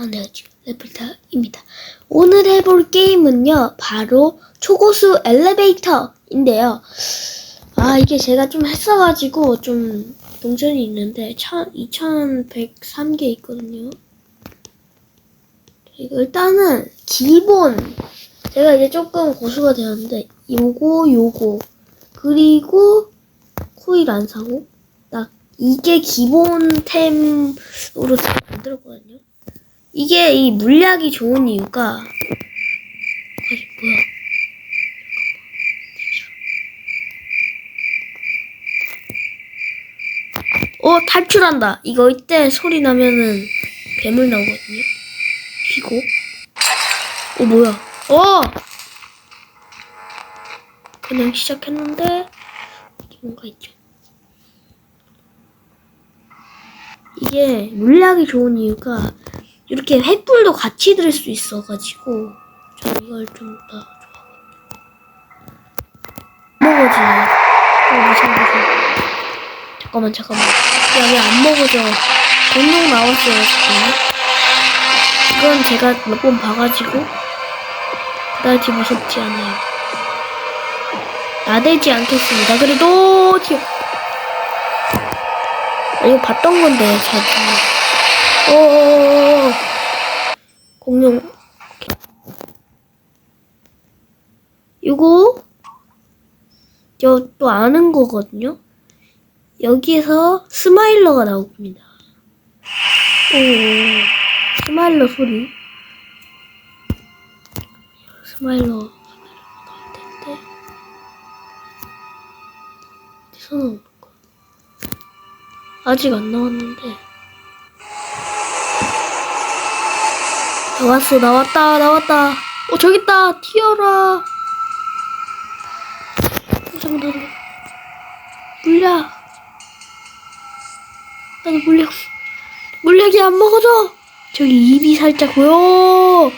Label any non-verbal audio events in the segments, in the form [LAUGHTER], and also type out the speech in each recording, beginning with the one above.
안녕하세요. 레플타입니다. 오늘 해볼 게임은요, 바로 초고수 엘리베이터인데요. 아, 이게 제가 좀 했어가지고 좀 동전이 있는데, 2103개 있거든요. 그리고 일단은 기본, 제가 이제 조금 고수가 되었는데, 요거, 요거, 그리고 코일 안 사고, 딱 이게 기본템으로 다 만들었거든요. 이게 이 물약이 좋은 이유가 아니 뭐야? 어 탈출한다. 이거 이때 소리 나면은 괴물 나오거든요? 튀고? 어 뭐야? 어! 그냥 시작했는데 뭔가 있죠? 이게 물약이 좋은 이유가 이렇게 횃불도 같이 들수 있어가지고 저 이걸 좀 더 좋아하거든요. 먹어지네. 어, 무서워, 무서워. 잠깐만, 잠깐만. 야, 왜 안 먹어져? 공룡 나왔어요, 지금. 이건 제가 몇 번 봐가지고 그다지 무섭지 않아요. 나대지 않겠습니다. 그래도. 아, 이거 봤던 건데, 자주. 오 공룡. 이거 저또 아는 거거든요. 여기에서 스마일러가 나옵니다. 오 스마일러 소리. 스마일러 어디서 나오는 아직 안 나왔는데 나왔어 나왔다 나왔다. 어 저기 있다. 튀어라. 어, 잠깐 잠깐 물약. 나도 물약 물약이 안 먹어져. 저기 입이 살짝 보여.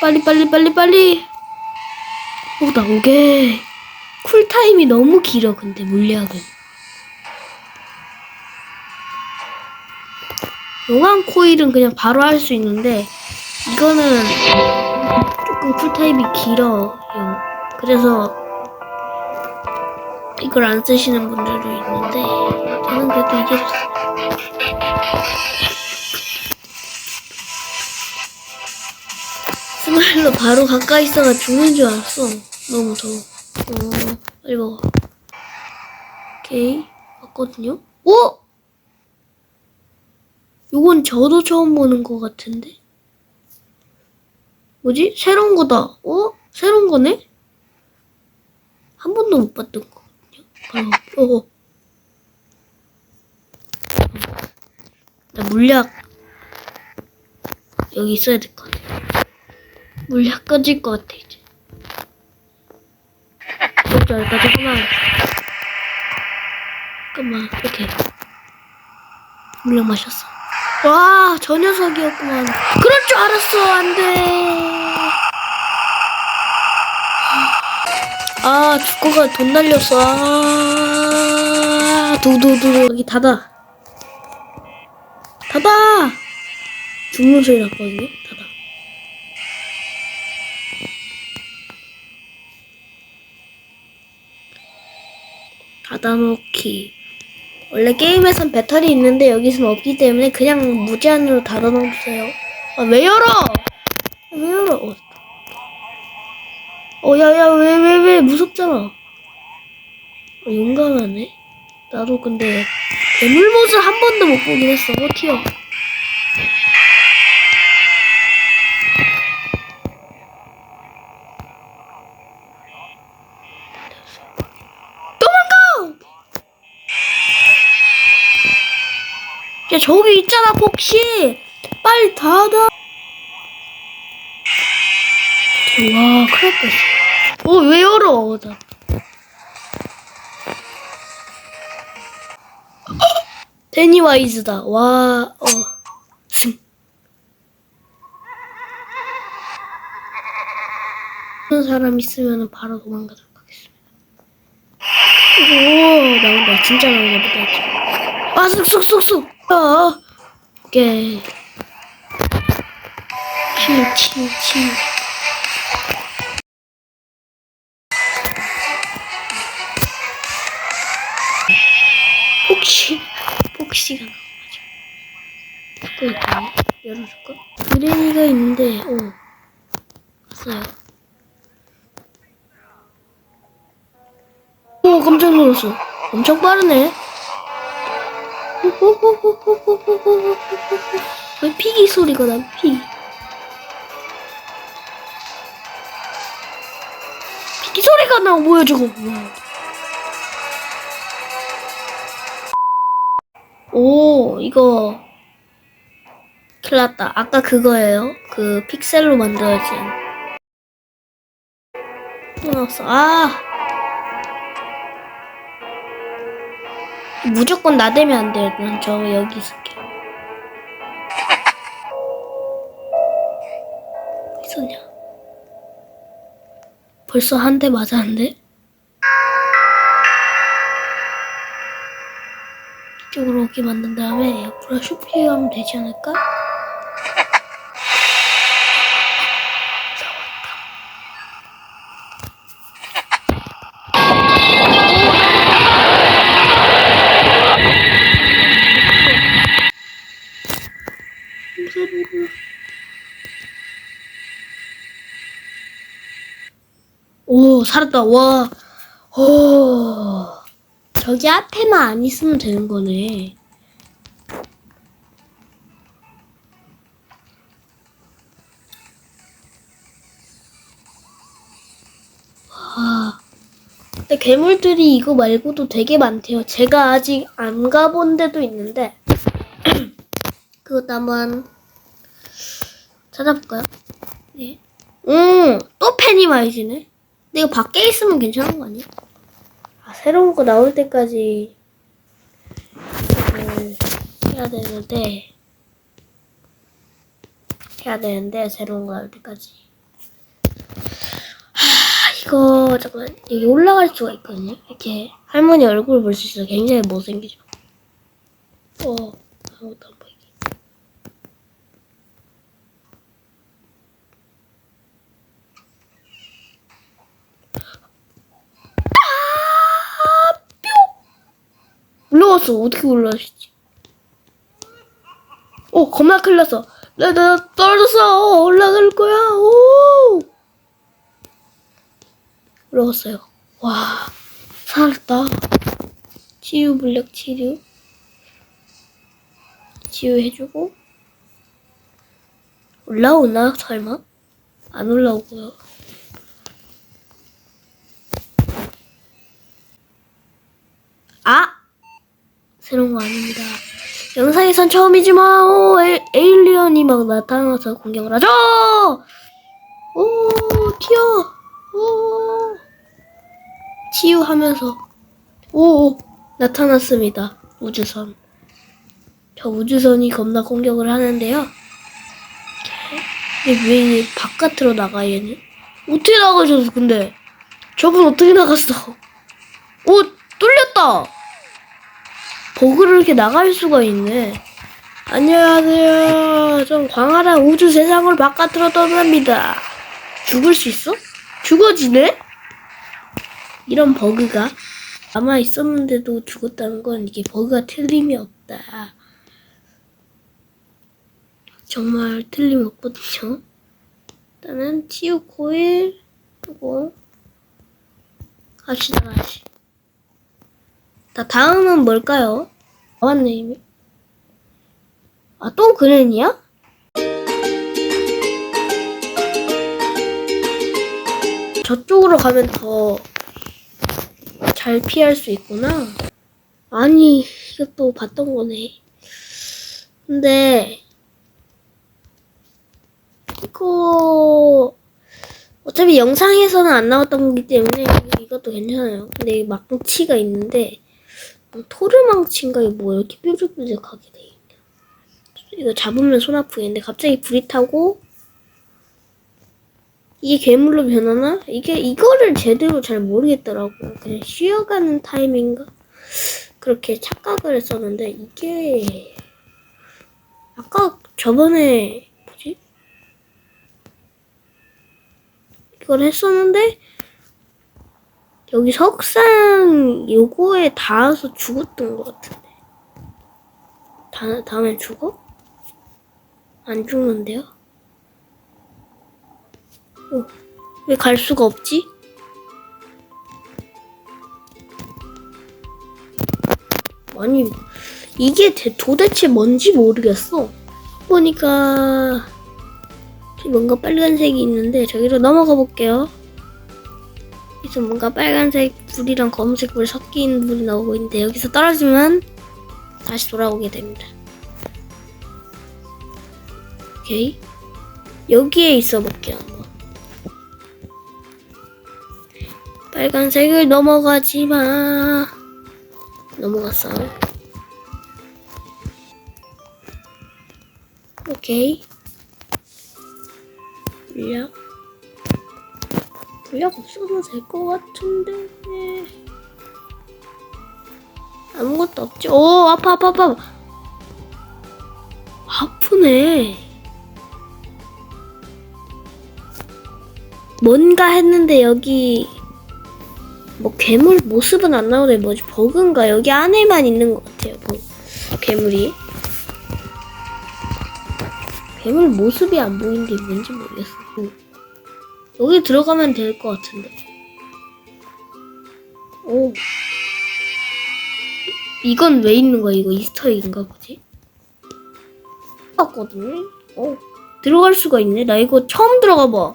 빨리 빨리 빨리 빨리. 오 나오게. 쿨타임이 너무 길어 근데 물약은 용암 코일은 그냥 바로 할 수 있는데 이거는 조금 쿨타임이 길어요. 그래서 이걸 안 쓰시는 분들도 있는데 저는 그래도 이게. 스마일로 바로 가까이 있어가 죽는 줄 알았어. 너무 무서워. 어, 빨리 먹어. 오케이. 왔거든요? 오! 요건 저도 처음 보는 것 같은데? 뭐지? 새로운 거다. 어? 새로운 거네? 한 번도 못 봤던 거거든요. 바로, 어. 나 물약, 여기 있어야 될 것 같아. 물약 꺼질 것 같아, 이제. 그럴 알까? 잠깐만. 잠깐만, 오케이. 물약 마셨어. 와, 저 녀석이었구만. 그럴 줄 알았어, 안 돼. 아, 주코가 돈 날렸어. 아, 두두두. 여기 닫아. 닫아! 죽는 소리 났거든요? 닫아. 닫아놓기. 원래 게임에선 배터리 있는데 여기선 없기 때문에 그냥 무제한으로 닫아놓으세요. 아, 왜 열어? 왜 열어? 어, 어 야, 야, 왜, 왜, 왜, 무섭잖아. 어, 용감하네. 나도 근데, 괴물 모습 한 번도 못 보긴 했어. 어, 튀어. 도망가! 야 저기 있잖아 복시 빨리 닫아. 와 큰일 났어. 어왜 열어 나. 데니와이즈다. 와어. 그런 사람 있으면 바로 도망가도록 하겠습니다. 오 나온다. 진짜 나오나 보다. 아 쑥쑥쑥쑥 아 오케이 치유, 치유, 치유. 폭시, 폭시가 나와가지고. 있다네. 열어줄까? 그레니가 있는데, 어. 왔어요. 오, 깜짝 놀랐어. 엄청 빠르네. 왜 피기 소리가 나, 피. 피기 소리가 나, 뭐야, 저거. 오, 이거. 큰일 났다. 아까 그거예요. 그 픽셀로 만들어진. 또 나왔어. 아! 무조건 나대면 안 돼요. 난저 여기 있을게. 어디 있었냐? 벌써 한 대 맞았는데? 이쪽으로 오게 만든 다음에 옆으로 슈피 하면 되지 않을까? 살았다. 와. 오. 저기 앞에만 안 있으면 되는 거네. 와. 근데 괴물들이 이거 말고도 되게 많대요. 제가 아직 안 가본 데도 있는데. [CLEARS THROAT] 그것도 한번 찾아볼까요? 네. 음, 또 페니마이즈네. 근데 이거 밖에 있으면 괜찮은 거 아니야? 아, 새로운 거 나올 때까지 해야 되는데 해야 되는데 새로운 거 나올 때까지 하, 이거 잠깐 여기 올라갈 수가 있거든요. 이렇게 할머니 얼굴 볼 수 있어. 굉장히 못생기죠. 어, 아무것도 안 보이게. 올라왔어. 어떻게 올라가시지? 오, 겁나 큰일 났어. 나, 나 떨어졌어. 올라갈 거야. 오! 올라갔어요. 와, 살았다. 치유 블랙 치유. 치유해주고. 올라오나, 설마? 안 올라오고요. 아! 새로운 거 아닙니다. 영상에선 처음이지만 오, 에, 에일리언이 막 나타나서 공격을 하죠. 오 튀어. 오 치유하면서 오, 오 나타났습니다. 우주선. 저 우주선이 겁나 공격을 하는데요. 근데 왜 바깥으로 나가 얘는? 어떻게 나가셨어 근데? 저분 어떻게 나갔어? 오 뚫렸다. 버그를 이렇게 나갈 수가 있네. 안녕하세요. 전 광활한 우주 세상을 바깥으로 떠납니다. 죽을 수 있어? 죽어지네? 이런 버그가 남아 있었는데도 죽었다는 건 이게 버그가 틀림이 없다. 정말 틀림이 없거든요. 일단은 치유 코일 그리고 갑시다 다시. 자, 다음은 뭘까요? 나왔네, 이미. 아, 또 그랜이야? 저쪽으로 가면 더 잘 피할 수 있구나. 아니, 이것도 봤던 거네. 근데, 이거, 어차피 영상에서는 안 나왔던 거기 때문에 이것도 괜찮아요. 근데 이 망치가 있는데, 토르망치인가 이거 뭐 이렇게 뾰족뾰족하게 돼 있냐. 이거 잡으면 손 아프겠는데 갑자기 불이 타고 이게 괴물로 변하나? 이게 이거를 제대로 잘 모르겠더라고. 그냥 쉬어가는 타임인가? 그렇게 착각을 했었는데 이게 아까 저번에 뭐지? 이걸 했었는데 여기 석상 요거에 닿아서 죽었던 것 같은데. 다, 다음에 죽어? 안 죽는데요? 어, 왜 갈 수가 없지? 아니, 이게 대- 도대체 뭔지 모르겠어. 보니까 뭔가 빨간색이 있는데 저기로 넘어가 볼게요. 여기서 뭔가 빨간색 불이랑 검은색 불 섞인 불이 나오고 있는데 여기서 떨어지면 다시 돌아오게 됩니다. 오케이. 여기에 있어 볼게요. 빨간색을 넘어가지 마. 넘어갔어. 오케이. 물약. 물약 없어도 될 것 같은데. 아무것도 없지. 오, 아파, 아파, 아파. 아프네. 뭔가 했는데 여기 뭐 괴물 모습은 안 나오네. 뭐지? 버그인가? 여기 안에만 있는 것 같아요. 버- 괴물이. 괴물 모습이 안 보이는 게 뭔지 모르겠어. 음. 여기 들어가면 될 것 같은데. 오. 이건 왜 있는 거야? 이거 이스터eg인가 보지? 봤거든. 어. 들어갈 수가 있네. 나 이거 처음 들어가 봐.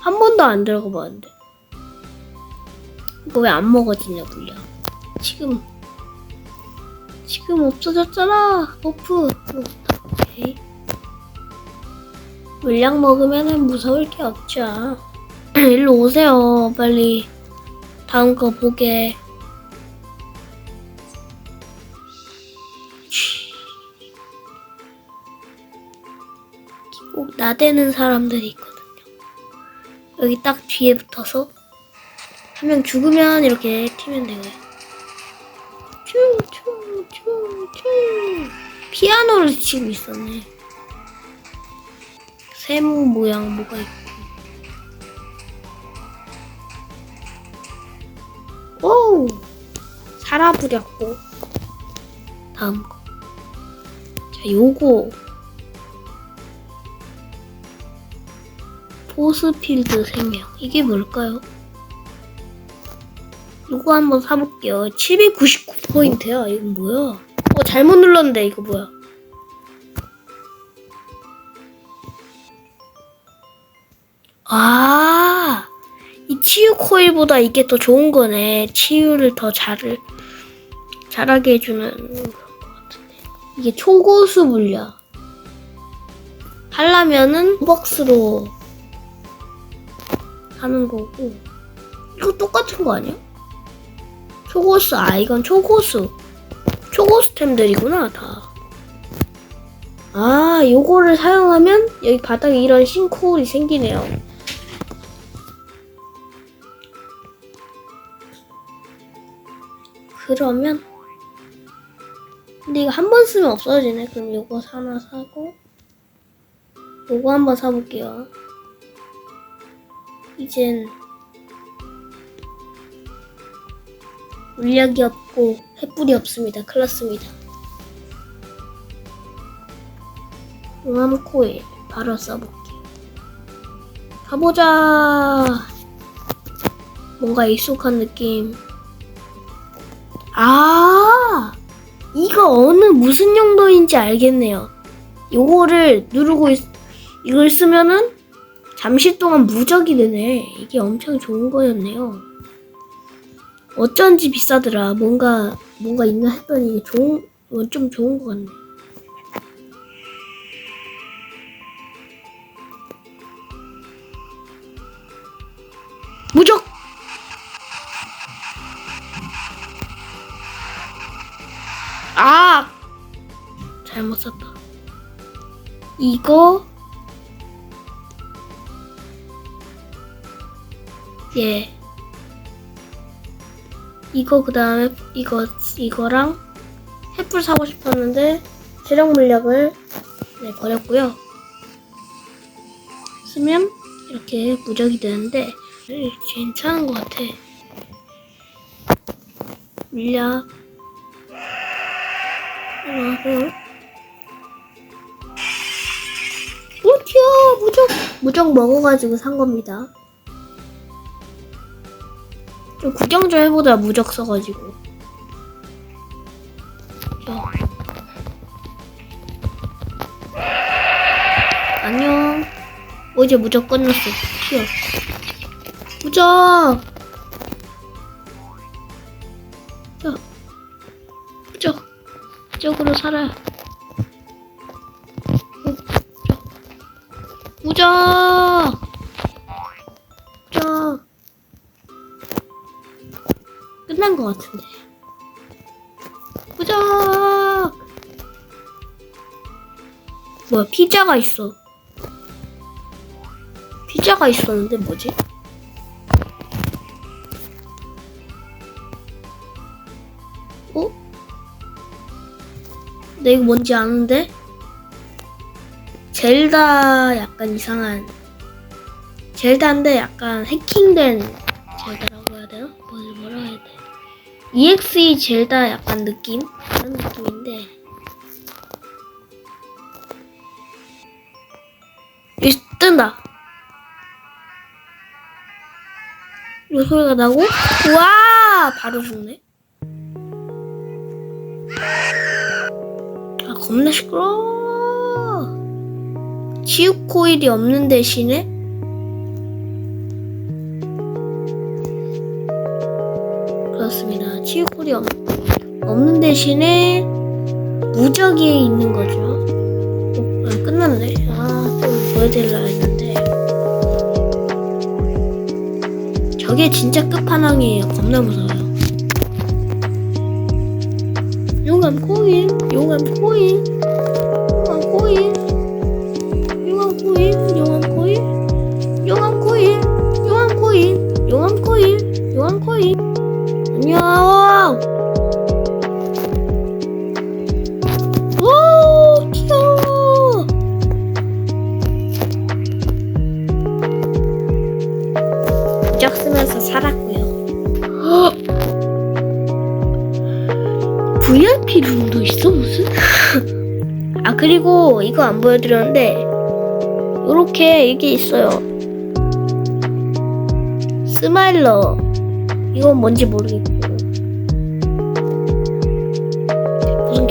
한 번도 안 들어가 봤는데. 이거 왜 안 먹어지냐, 물량. 지금, 지금 없어졌잖아. 어, 오케이. 물량 먹으면은 무서울 게 없죠. [CLEARS THROAT] 일로 오세요, 빨리. 다음 거 보게. 꼭 나대는 사람들이 있거든요. 여기 딱 뒤에 붙어서 한 명 죽으면 이렇게 튀면 되고요. 피아노를 치고 있었네. 세모 모양 뭐가 있고. 오 살아부렸고. 다음 거. 자 요거. 보스필드 생명. 이게 뭘까요? 이거 한번 사볼게요. 799포인트야. 이건 뭐야? 어 잘못 눌렀는데 이거 뭐야 아, 이 치유 코일보다 이게 더 좋은 거네. 치유를 더 잘을, 잘하게 해주는 것 같은데. 이게 초고수 물량. 하려면은 박스로 하는 거고. 이거 똑같은 거 아니야? 초고수, 아, 이건 초고수. 초고수템들이구나, 다. 아, 요거를 사용하면 여기 바닥에 이런 싱크홀이 생기네요. 그러면 근데 이거 한 번 쓰면 없어지네. 그럼 요거 하나 사고 요거 한 번 사볼게요. 이젠 물약이 없고 횃불이 없습니다. 큰일 났습니다. 용암 코일 바로 써볼게요. 가보자. 뭔가 익숙한 느낌. 아, 이거 어느 무슨 용도인지 알겠네요. 요거를 누르고 있, 이걸 쓰면은 잠시 동안 무적이 되네. 이게 엄청 좋은 거였네요. 어쩐지 비싸더라. 뭔가 뭔가 있나 했더니 좋은 어, 좀 좋은 거 같네. 무적. 잘못 썼다. 이거 예. 이거 그 다음에 이거 이거랑 횃불 사고 싶었는데 재력 물약을 네, 버렸고요. 쓰면 이렇게 무적이 되는데 괜찮은 것 같아. 밀려. 하고 무적 먹어가지고 산 겁니다. 좀 구경 좀 해보다 무적 써가지고. 자. 안녕. 어제 무적 끝났어. 튀어. 무적. 자. 무적. 무적으로 살아. 무적. 무적. 끝난 것 같은데. 무적. 뭐야 피자가 있어. 피자가 있었는데 뭐지? 어? 나 이거 뭔지 아는데? 젤다 약간 이상한 젤다인데 약간 해킹된 젤다라고 해야 되나? 뭐, 뭐라 해야 돼? EXE 젤다 약간 느낌? 그런 느낌인데 여기 뜬다 이 소리가 나고 우와 바로 죽네 아 겁나 시끄러워 치유 코일이 없는 대신에? 그렇습니다. 치유 코일이 없, 없는 대신에 무적이 있는 거죠. 어, 아, 끝났네. 아좀 보여드리려 했는데. 저게 진짜 끝판왕이에요. 겁나 무서워요. 용암 코인 용암 코인 안녕. 오 귀여워. 무적 쓰면서 살았고요. VIP 룸도 있어 무슨? [LAUGHS] 아 그리고 이거 안 보여드렸는데 요렇게 이게 있어요. 스마일러. 이건 뭔지 모르겠고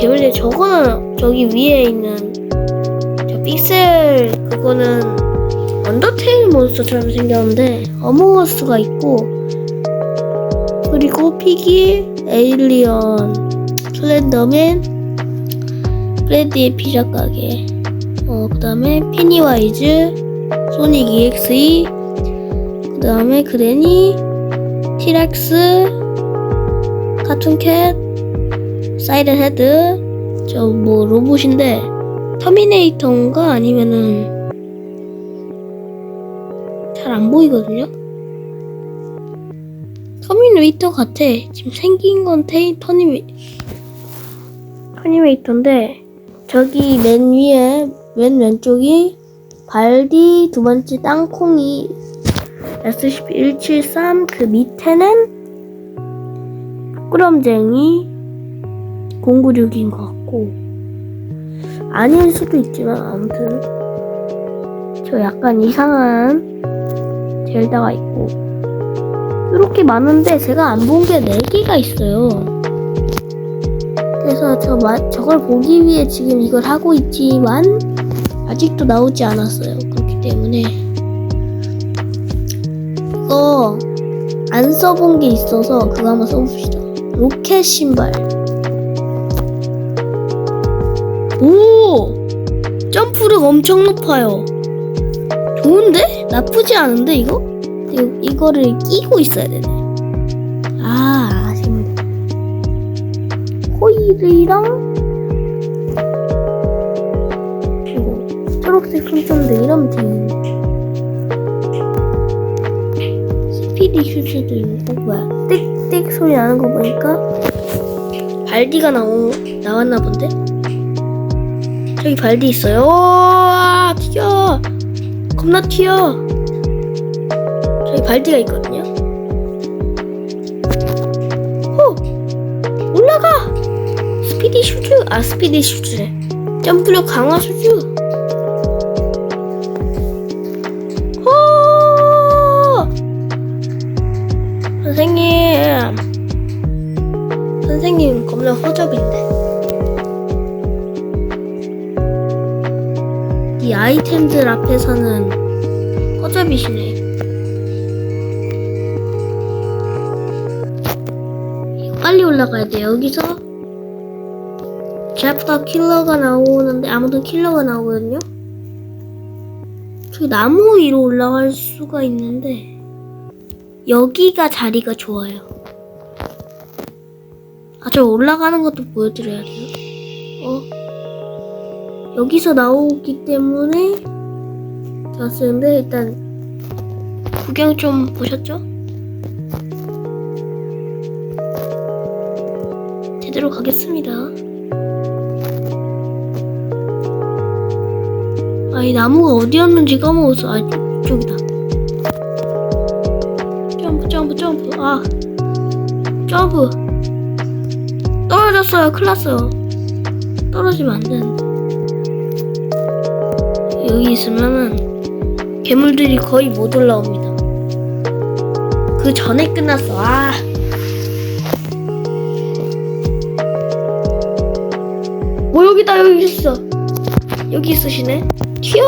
무슨 개별리 저거는 저기 위에 있는 저 픽셀 그거는 언더테일 몬스터처럼 생겼는데 어몽어스가 있고 그리고 피기 에일리언 슬렌더맨 프레디의 피자 가게. 어 그 다음에 페니와이즈 소닉 EXE 그 다음에 그레니 티렉스 카툰캣 사이렌 헤드 저 뭐 로봇인데 터미네이터인가 아니면은 잘 안 보이거든요? 터미네이터 같아. 지금 생긴 건 테이 터미네 터미네이터인데 저기 맨 위에 맨 왼쪽이 발디 두 번째 땅콩이 SCP-173 그 밑에는 부끄럼쟁이 096인 것 같고 아닐 수도 있지만 아무튼 저 약간 이상한 젤다가 있고 이렇게 많은데 제가 안 본 게 4개가 있어요. 그래서 저 마, 저걸 보기 위해 지금 이걸 하고 있지만 아직도 나오지 않았어요. 그렇기 때문에 이거 안 써본 게 있어서 그거 한번 써봅시다. 로켓 신발 오 점프력 엄청 높아요 좋은데? 나쁘지 않은데 이거? 이거 이거를 끼고 있어야 되네 아 아쉽네 코일이랑 초록색 손전등 이러면 되겠네 스피디 슈즈도 있고 뭐야 띡띡 소리 나는 거 보니까 발디가 나오, 나왔나 본데? 저기 발디 있어요 오, 튀겨 겁나 튀어. 저기 발디가 있거든요. 호! 올라가! 스피디 슈즈? 아, 스피디 슈즈래. 점프력 강화 슈즈. 이 아이템들 앞에서는 허접이시네. 빨리 올라가야 돼. 여기서 제프터 킬러가 나오는데 아무튼 킬러가 나오거든요. 저기 나무 위로 올라갈 수가 있는데 여기가 자리가 좋아요. 아, 저 올라가는 것도 보여드려야 돼요. 어? 여기서 나오기 때문에 쓰는데 일단 구경 좀 보셨죠? 제대로 가겠습니다. 아, 이 나무가 어디였는지 까먹었어. 아, 이쪽이다. 점프, 점프, 점프. 아, 점프. 떨어졌어요. 큰일 났어요. 떨어지면 안 되는데. 여기 있으면은 괴물들이 거의 못 올라옵니다. 그 전에 끝났어. 아. 뭐 여기다 여기 있어. 여기 있으시네. 튀어.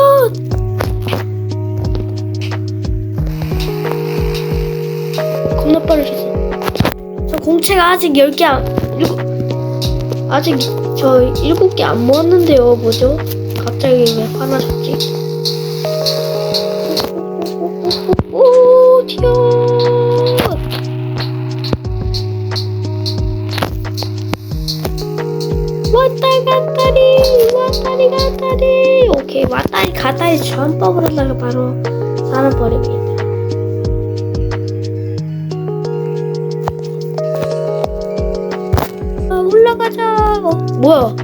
겁나 빠르셨어. 저 공채가 아직 10개 안, 일곱, 아직 저 7개 안 모았는데요. 뭐죠? 갑자기 왜 화나셨지? 전법을 하다가 바로 살아버립니다. 아, 올라가자. 어, 뭐야?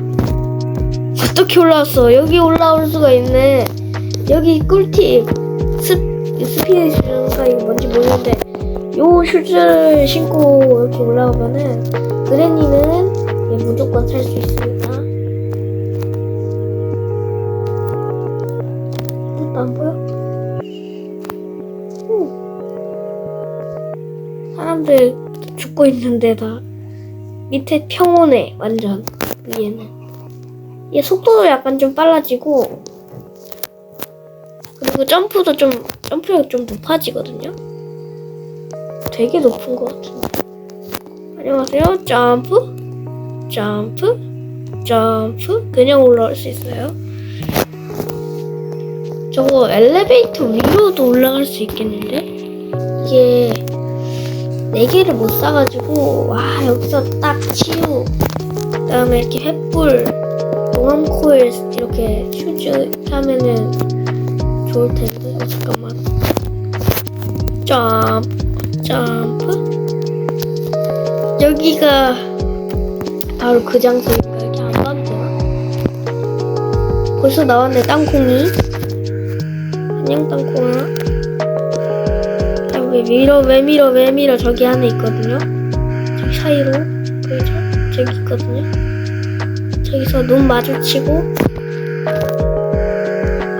어떻게 올라왔어? 여기 올라올 수가 있네. 여기 꿀팁. 스, 스피드 슈즈가 이거 뭔지 모르는데, 요 슈즈를 신고 이렇게 올라오면은, 그레니는 예, 무조건 살 수 있습 죽고 있는데 다 밑에 평온해 완전 위에는. 얘 속도도 약간 좀 빨라지고 그리고 점프도 좀 점프력이 좀 높아지거든요. 되게 높은 것 같은데. 안녕하세요. 점프, 점프, 점프. 그냥 올라올 수 있어요. 저거 엘리베이터 위로도 올라갈 수 있겠는데? 이게 네 개를 못 사가지고 와 여기서 딱 치우. 그다음에 이렇게 횃불 용암 코일 이렇게 슈즈 하면은 좋을 텐데. 어, 잠깐만. 점프, 점프. 여기가 바로 그 장소니까 이렇게 안 가면 되나? 벌써 나왔네, 땅콩이. 안녕, 땅콩아. 야, 왜 밀어, 왜 밀어, 왜 밀어. 저기 안에 있거든요. 저기 사이로. 보이죠? 저기 있거든요. 저기서 눈 마주치고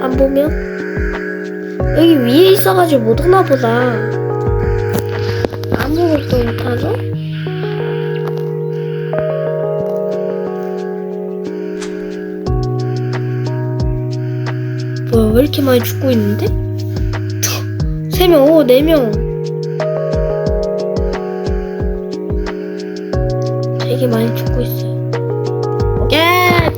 안 보면 여기 위에 있어가지고 못 오나 보다 아무것도 못하죠? 뭐야 왜 이렇게 많이 죽고 있는데? 세 명, 오, 네 명. 많이 찾고 있어요. 예, yeah,